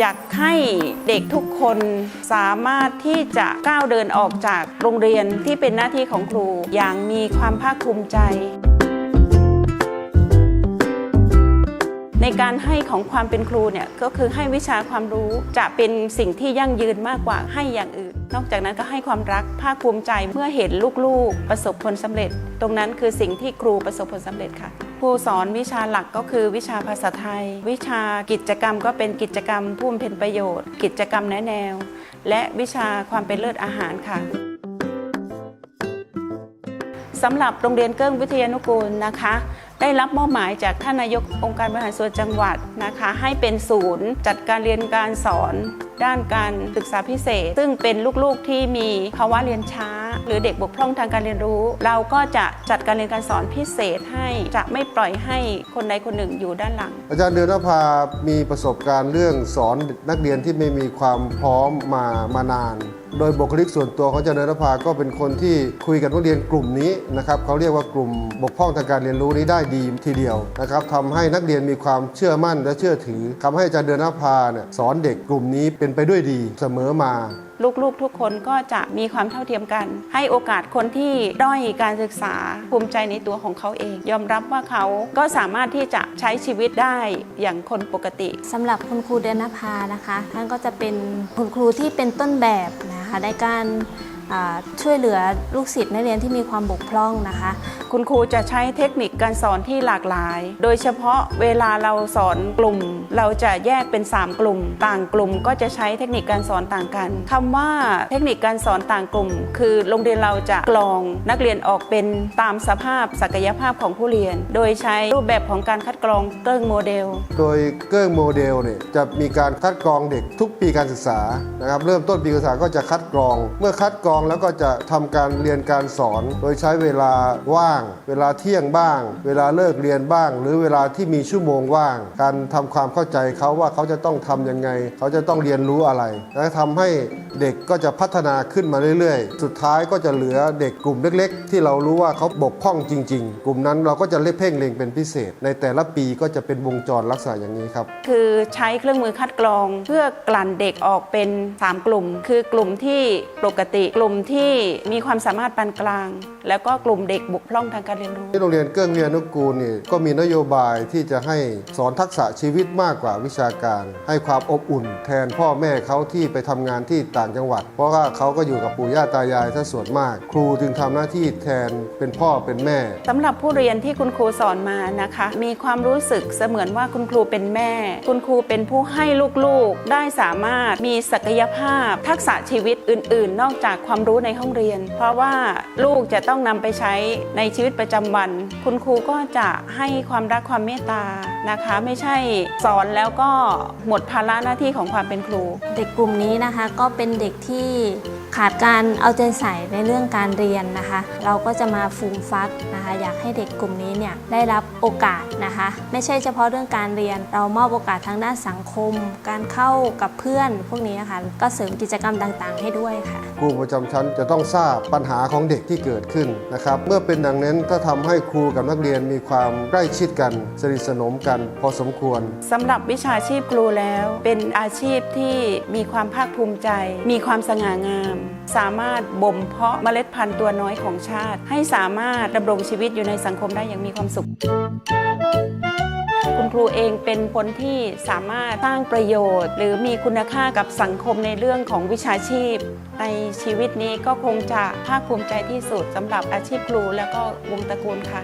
อยากให้เด็กทุกคนสามารถที่จะก้าวเดินออกจากโรงเรียนที่เป็นหน้าที่ของครู อย่างมีความภาคภูมิใจ ในการให้ของความเป็นครูเนี่ยก็คือให้วิชาความรู้จะเป็นสิ่งที่ยั่งยืนมากกว่าให้อย่างอื่น นอกจากนั้นก็ให้ความรักภาคภูมิใจเมื่อเห็นลูกๆ ประสบผลสำเร็จ ตรงนั้นคือสิ่งที่ครูประสบผลสำเร็จค่ะ ครูสอนวิชาหลักก็คือวิชาภาษาไทย วิชากิจกรรมก็เป็นกิจกรรมผู้บำเพ็ญประโยชน์ กิจกรรมแนแนว และวิชาความเป็นเลิศอาหารค่ะสำหรับโรงเรียนเกิ้งวิทยานุกูลนะคะ ได้รับมอบหมายจากท่านนายกองค์การบริหารส่วนจังหวัดนะคะ ให้เป็นศูนย์ จัดการเรียนการสอน ด้านการศึกษาพิเศษ ซึ่งเป็นลูกๆที่มีภาวะเรียนช้า หรือเด็กบกพร่องทางการเรียนรู้ เราก็จะจัดการเรียนการสอนพิเศษให้จะไม่ปล่อยให้คนใดคนหนึ่งอยู่ด้านหลัง อาจารย์เดือนนภามีประสบการณ์เรื่องสอนนักเรียนที่ไม่มีความพร้อมมามานานโดยบุคลิกส่วนตัวของอาจารย์เดือนนภาก็เป็นคนที่คุยกับนักเรียนกลุ่มนี้นะครับเขาเรียกว่ากลุ่มบกพร่องทางการเรียนรู้นี้ได้ดีทีเดียวนะครับทำให้นักเรียนมีความเชื่อมั่นและเชื่อถือทำให้อาจารย์เดือนนภาเนี่ยสอนเด็กกลุ่มนี้เป็นไปด้วยดีเสมอมา ลูกๆทุกคนก็จะมีความเท่าเทียมกัน ให้โอกาสคนที่ด้อยการศึกษาภูมิใจในตัวของเขาเอง ยอมรับว่าเขาก็สามารถที่จะใช้ชีวิตได้อย่างคนปกติสำหรับคุณครูเดือนนภานะคะ ท่านก็จะเป็นคุณครูที่เป็นต้นแบบนะคะในการอ่า ช่วยเหลือลูกศิษย์นักเรียนที่มีความบกพร่องนะคะ คุณครูจะใช้เทคนิคการสอนที่หลากหลาย โดยเฉพาะเวลาเราสอนกลุ่ม เราจะแยกเป็น 3 กลุ่ม ต่างกลุ่มก็จะใช้เทคนิคการสอนต่างกันคำว่าเทคนิคการสอนต่างกลุ่ม คือโรงเรียนเราจะกรองนักเรียนออกเป็นตามสภาพศักยภาพของผู้เรียน โดยใช้รูปแบบของการคัดกรองเกิ้งโมเดล โดยเกิ้งโมเดลเนี่ยจะมีการคัดกรองเด็กทุกปีการศึกษานะครับเริ่มต้นปีการศึกษาก็จะคัดกรอง เมื่อคัดกรองแล้วก็จะทำการเรียนการสอน โดยใช้เวลาว่าง เวลาเที่ยงบ้าง เวลาเลิกเรียนบ้าง หรือเวลาที่มีชั่วโมงว่าง การทำความเข้าใจเขาว่าเขาจะต้องทำยังไง เขาจะต้องเรียนรู้อะไร และทำให้เด็กก็จะพัฒนาขึ้นมาเรื่อยๆ สุดท้ายก็จะเหลือเด็กกลุ่มเล็ก ๆ ที่เรารู้ว่าเขาบกพร่องจริง ๆ กลุ่มนั้นเราก็จะเล่เพ่งเล็งเป็นพิเศษ ในแต่ละปีก็จะเป็นวงจรลักษณะอย่างนี้ครับ คือใช้เครื่องมือคัดกรอง เพื่อกลั่นเด็กออกเป็น 3 กลุ่ม คือกลุ่มที่ปกติกลุ่มที่มีความสามารถปานกลางแล้วก็กลุ่มเด็กบกพร่องทางการเรียนรู้ ที่โรงเรียนเกื้องเวียนนุกูลนี่ก็มีนโยบายที่จะให้สอนทักษะชีวิตมากกว่าวิชาการ ให้ความอบอุ่น แทนพ่อแม่เขาที่ไปทำงานที่ต่างจังหวัด เพราะว่าเขาก็อยู่กับปู่ย่าตายายซะส่วนมาก ครูจึงทำหน้าที่แทนเป็นพ่อเป็นแม่สำหรับผู้เรียนที่คุณครูสอนมานะคะ มีความรู้สึกเสมือนว่าคุณครูเป็นแม่ คุณครูเป็นผู้ให้ลูกๆ ได้สามารถมีศักยภาพ ทักษะชีวิตอื่น ๆ นอกจากความรู้ในห้องเรียน เพราะว่าลูกจะต้อง้องนำไปใช้ในชีวิตประจำวัน คุณครูก็จะให้ความรักความเมตตานะคะ ไม่ใช่สอนแล้วก็หมดภาระหน้าที่ของความเป็นครู เด็กกลุ่มนี้นะคะก็เป็นเด็กที่ ขาดการเอาใจใส่ในเรื่องการเรียนนะคะ เราก็จะมาฟูมฟักนะคะ อยากให้เด็กกลุ่มนี้เนี่ยได้รับโอกาสนะคะ ไม่ใช่เฉพาะเรื่องการเรียน เรามอบโอกาสทางด้านสังคม การเข้ากับเพื่อนพวกนี้นะคะก็เสริมกิจกรรมต่างๆ ให้ด้วยค่ะครูประจำชั้นจะต้องทราบปัญหาของเด็กที่เกิดขึ้นนะครับเมื่อเป็นดังนั้นถ้าทำให้ครูกับนักเรียนมีความใกล้ชิดกันสนิทสนมกัน พอสมควรสำหรับวิชาชีพครูแล้ว เป็นอาชีพที่มีความภาคภูมิใจ มีความสง่างามสามารถบ่มเพาะเมล็ดพันธุ์ตัวน้อยของชาติ ให้สามารถดำรงชีวิตอยู่ในสังคมได้อย่างมีความสุข คุณครูเองเป็นคนที่สามารถสร้างประโยชน์ หรือมีคุณค่ากับสังคมในเรื่องของวิชาชีพ ในชีวิตนี้ก็คงจะภาคภูมิใจที่สุดสำหรับอาชีพครู แล้วก็วงตระกูลค่ะ